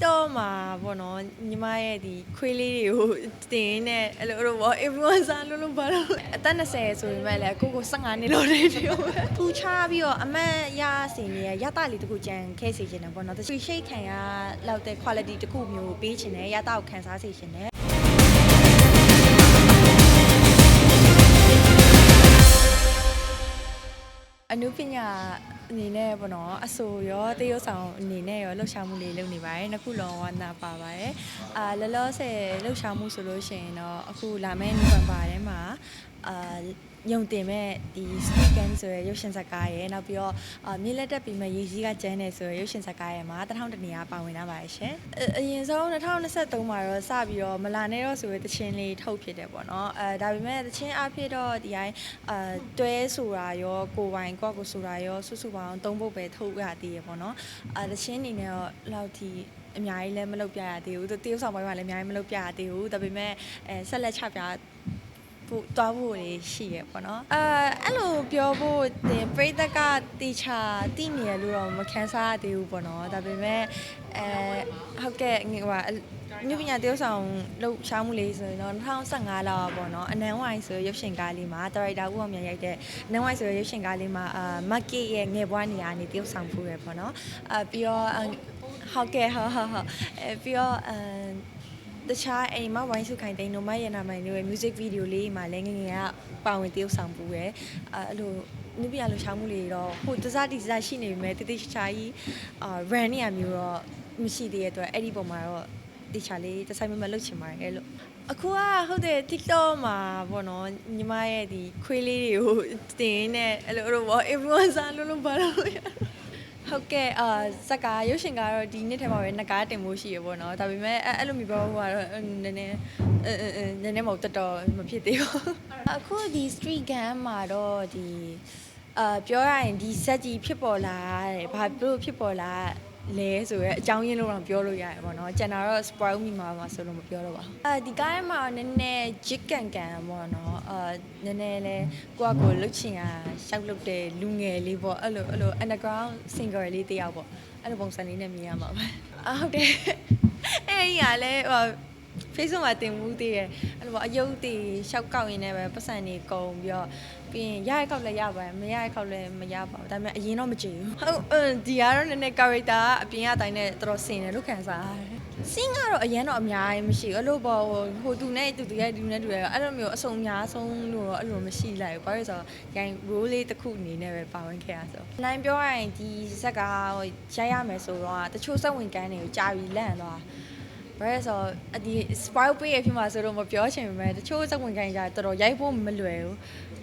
တော့မှာပေါ့နော်ညီမရဲ့ဒီခွေးလေးတွေကိုတင်နဲ့အဲ့လိုအဲ့လိုပေါ့ influencer လို့လို့ပါတော့အသက်20ဆိုပေမဲ့လည်းကိုကို15နှစ်လို့နေတယ်ရောထူချပြီးတော့အမတ်ရစင်နေရရတာလေးတခုကြံခဲစေချင်တယ်ပေါ့နော်တချို့ရှိတ်ခံရလောက်တဲ့ quality တခုမျိုးပေးချင်တယ်ရတာကိုခန်းစားစေချင်တယ်အနုပညာ အနေနဲ့ပေါ့နော်အဆိုရောတရုပ်ဆောင်အနေနဲ့ရောလှုပ်ရှားမှုလေးလုပ်နေပါတယ်နှစ်ခုလုံးဝနာပါပါတယ်အာလောလောဆယ်လှုပ်ရှားမှုဆိုလို့ရှိရင်တော့အခုလာမယ့်နိုဝင်ဘာထဲမှာ အာညုံတင်မဲ့ဒီ Scan ဆိုရယ်ရုပ်ရှင်ဇာတ်ကားရယ်နောက်ပြီးတော့အာမြေလက်တက်ပြီးမဲ့ရေးကြီးကကျန်းနေဆိုရယ်ရုပ်ရှင်ဇာတ်ကားရယ်မှာတထောင်တနေရာပါဝင်လာပါတယ်ရှင်အအရင်ဆုံး2023မှာတော့စပြီးတော့မလာနေတော့ဆိုရယ်တချင်းလေးထုတ်ဖြစ်တယ်ပေါ့နော်အဲဒါပေမဲ့တချင်းအဖြစ်တော့ဒီတိုင်းအာတွဲဆိုတာရောကိုယ်ပိုင်ကိုယ့်ကိုယ်ဆိုတာရောစုစုပေါင်းသုံးဖို့ပဲထုတ်ရသေးရပေါ့နော်အဲတချင်းအနေနဲ့တော့လောက်ထိအများကြီးလည်းမလုပ်ပြရသေးဘူးသူတရုပ်ဆောင်ပိုင်းမှာလည်းအများကြီးမလုပ်ပြရသေးဘူးဒါပေမဲ့အဲဆက်လက်ချပြ ဖို့တွားဖို့တွေရှိရပေါ့နော်အဲအဲ့လိုပြောဖို့တင်ပြိတက်ကတီချာတိနေရလို့တော့မခန်းစားရသေးဘူးပေါ့နော်ဒါပေမဲ့အဲဟုတ်ကဲ့ငဟိုဟာညပညာတရုပ်ဆောင်လှုပ်ရှားမှုလေးဆိုရင်တော့2015လောက်ပေါ့နော်အနန်းဝိုင်းဆိုရုပ်ရှင်ကားလေးမှာဒါရိုက်တာဦးအောင်မြတ်ရိုက်တဲ့အနန်းဝိုင်းဆိုရုပ်ရှင်ကားလေးမှာအာမက်ကစ်ရဲ့ငယ်ဘွားနေရာနေတရုပ်ဆောင်ဖူးရပေါ့နော်အာပြီးတော့ဟုတ်ကဲ့ဟုတ်ဟုတ်ဟုတ်အဲပြီးတော့အဲ တခြားအိမ်မဝိုင်းစုခိုင်တိန်တို့မရနာမိုင်တို့ရဲ့ music video လေးမှာလည်းငယ်ငယ်ကပါဝင်တရုပ်ဆောင်ပူရယ်အဲအဲ့လိုနိပြလှူရှာမှုလေးတော့ဟိုတစားတီစားရှိနေပြီမဲ့တတိချာချာကြီးအာ run နေရမျိုးတော့မရှိသေးတဲ့အတွက်အဲ့ဒီပုံမှာတော့တီချာလေးတစ်ဆိုင်မမလုပ်ချင်ပါတယ်လို့အခုကဟုတ်တယ် TikTok မှာပေါ့နော်ညီမရဲ့ဒီခွေးလေးတွေကိုတင်နဲ့အဲ့လိုအဲ့လိုပေါ့ influencer လို့လို့ပါတော့ ဟုတ်ကဲ့အာဇက်ကာရုပ်ရှင်ကတော့ဒီနှစ်ထဲမှာပဲနှစ်ကားတင်ဖို့ရှိရပေါ့နော်ဒါပေမဲ့အဲ့အဲ့လိုမျိုးပြောဖို့ကတော့နည်းနည်းအဲအဲအဲနည်းနည်းမဟုတ်တော်တော်မဖြစ်သေးဘူးအခုဒီ street game မှာတော့ဒီအာပြောရရင်ဒီဇက်ကြီးဖြစ်ပေါ်လာတယ်ဘာလို့ဖြစ်ပေါ်လာ လဲဆိုရဲအကြောင်းရင်းလို့တော့ပြောလို့ရတယ်ပေါ့နော်ကျန်တာတော့ spoil မိမှာပါဆိုလို့မပြောတော့ပါဘူးအဲဒီကားထဲမှာနည်းနည်း jig ကန်ကန်ပေါ့နော်အာနည်းနည်းလဲကိုယ့်အကိုလှုပ်ချင်ရရှောက်လုပ်တဲ့လူငယ်လေးပေါ့အဲ့လိုအဲ့လို underground singer လေးတယောက်ပေါ့အဲ့လိုပုံစံလေးနဲ့မြင်ရမှာပါအာဟုတ်တယ်အဲ့ဒီကလည်းဟို Facebook မှာတင်မှုသေးတယ်အဲ့လိုပေါ့အယုတ်တီရှောက်ကောက်ရင်းနဲ့ပဲပတ်စံနေကုန်ပြီးတော့ပြီးရင်ရရခောက်လည်းရပါတယ်မရရခောက်လည်းမရပါဘူးဒါပေမဲ့အရင်တော့မကြည့်ဘူးဟုတ်အင်းဒီကတော့နည်းနည်း character အပြင်အတိုင်းနဲ့တော်တော်ဆင်တယ်လို့ခံစားရတယ်စင်းကတော့အရင်တော့အများကြီးမရှိဘူးအဲ့လိုပေါ့ဟိုဟိုသူနဲ့သူသူရဲ့သူနဲ့သူရဲ့အဲ့လိုမျိုးအစုံအများဆုံးလို့တော့အဲ့လိုမရှိလိုက်ဘူးဘာလို့လဲဆိုတော့ရိုင်း role လေးတစ်ခုအနေနဲ့ပဲပါဝင်ခဲ့ရဆိုနိုင်ပြောရရင်ဒီဇက်ကဟိုရိုက်ရမယ်ဆိုတော့တချို့စက်ဝင်ကန်းတွေကိုကြာပြီးလန့်သွား ဘာလဲဆိုတော့အဒီ spoil ပေးရဖြစ်မှာဆိုတော့မပြောချင်ပေမဲ့တချို့စက်ဝင်ကန်းကြတော်တော်ရိုက်ဖို့မလွယ်ဘူး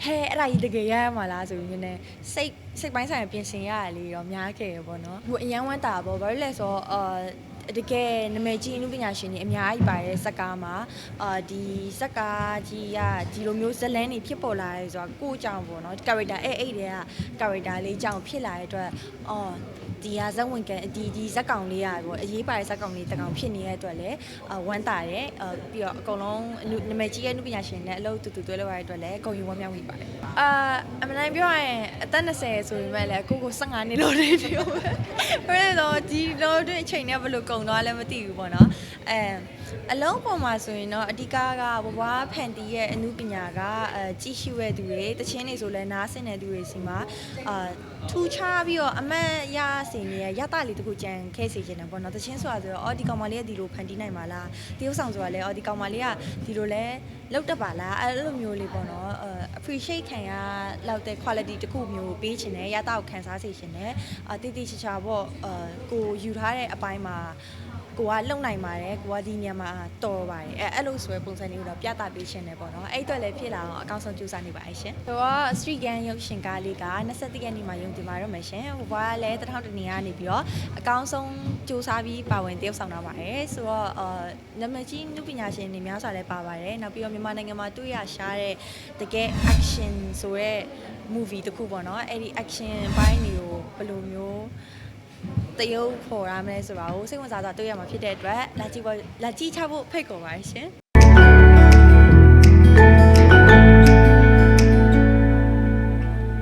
ဟဲအဲ့ဒါကြီးတကယ်ရရမှာလားဆိုပြီးနည်းနည်းစိတ်စိတ်ပိုင်းဆိုင်ရာပြင်ဆင်ရရလေတော့များခဲ့ရပေါ့နော်ဟိုအရန်ဝမ်းတာပေါ့ဘာလို့လဲဆိုတော့အာ တကယ်နာမည်ကြီးအမှုပညာရှင်တွေအများကြီးပါတဲ့ဇက်ကားမှာအာဒီဇက်ကားကြီးကဒီလိုမျိုးဇလန်းတွေဖြစ်ပေါ်လာရဲဆိုတာကိုယ့်အကြောင်းပေါ့နော် character အဲ့အဲ့တွေက character လေးအကြောင်းဖြစ်လာတဲ့အတွက်အော်ဒီဟာဇက်ဝင်ကန်ဒီဒီဇက်ကောင်လေးอ่ะပေါ့အရေးပါတဲ့ဇက်ကောင်လေးတကောင်ဖြစ်နေတဲ့အတွက်လည်းအဝမ်းတာတယ်အပြီးတော့အကုန်လုံးနာမည်ကြီးရဲ့နုပညာရှင်နဲ့အလုပ်တူတူတွဲလုပ်ရတဲ့အတွက်လည်းဂုဏ်ယူဝမ်းမြောက်မိပါတယ်အာအမှန်တမ်းပြောရရင်အသက်20ဆိုပေမဲ့လည်းကိုကို15နှစ်လို့နေတယ်ဘယ်လိုတော့ဒီလိုတွင်အချိန်နဲ့ဘယ်လိုကုန်သွားလဲမသိဘူးပေါ့နော်အဲအလုံးပေါ်မှာဆိုရင်တော့အဓိကကဘဝဖန်တီးရဲ့အမှုပညာကအဲကြီးရှိတဲ့သူတွေတချင်းတွေဆိုလဲနားဆင်တဲ့သူတွေစီမှာအာထူခြားပြီးတော့အမတ်ရစင်နေရရတာလေးတခုကြံခဲစေချင်တယ်ပေါ့နော်တချင်းဆိုတာဆိုတော့အော်ဒီကောင်မလေးကဒီလိုဖန်တီးနိုင်ပါလားတရုပ်ဆောင်ဆိုတာလဲအော်ဒီကောင်မလေးကဒီလိုလဲလောက်တတ်ပါလားအဲ့လိုမျိုးလေးပေါ့နော်အဲ appreciate ခံရလောက်တဲ့ quality တခုမျိုးပေးချင်တယ်ရတာကိုခံစားစေချင်တယ်အာတိတိချာချာပေါ့အဲကိုယူထားတဲ့အပိုင်းမှာ ကိုကလုံနိုင်ပါတယ်ကိုကဒီညမှာတော်ပါတယ်အဲအဲ့လိုဆိုရယ်ပုံစံမျိုးတော့ပြသပေးရှင်တယ်ပေါ့နော်အဲ့အတွက်လည်းဖြစ်လာအောင်အကောင်းဆုံးကြိုးစားနေပါတယ်ရှင်ဆိုတော့ street gang ရုပ်ရှင်ကားလေးက21ရက်နေ့မှာရုံတင်ပါတော့မယ်ရှင်ဟိုဘွားကလည်းတစ်ထောင်တနေရနေပြီးတော့အကောင်းဆုံးကြိုးစားပြီးပါဝင်တယောက်ဆောင်တာပါတယ်ဆိုတော့အာနာမည်ကြီးနုပညာရှင်တွေများစွာလည်းပါပါတယ်နောက်ပြီးတော့မြန်မာနိုင်ငံမှာတွေ့ရရှားတဲ့တကယ် action ဆိုရဲ movie တစ်ခုပေါ့နော်အဲ့ဒီ action ဘိုင်းတွေကိုဘယ်လိုမျိုး တရုပ်ဖော်ရမလဲဆိုတာကိုစိတ်ဝင်စားစွာတွေ့ရမှာဖြစ်တဲ့အတွက်လာကြည့်ဖို့လာကြည့်ချဖို့ဖိတ်ခေါ်ပါတယ်ရှင်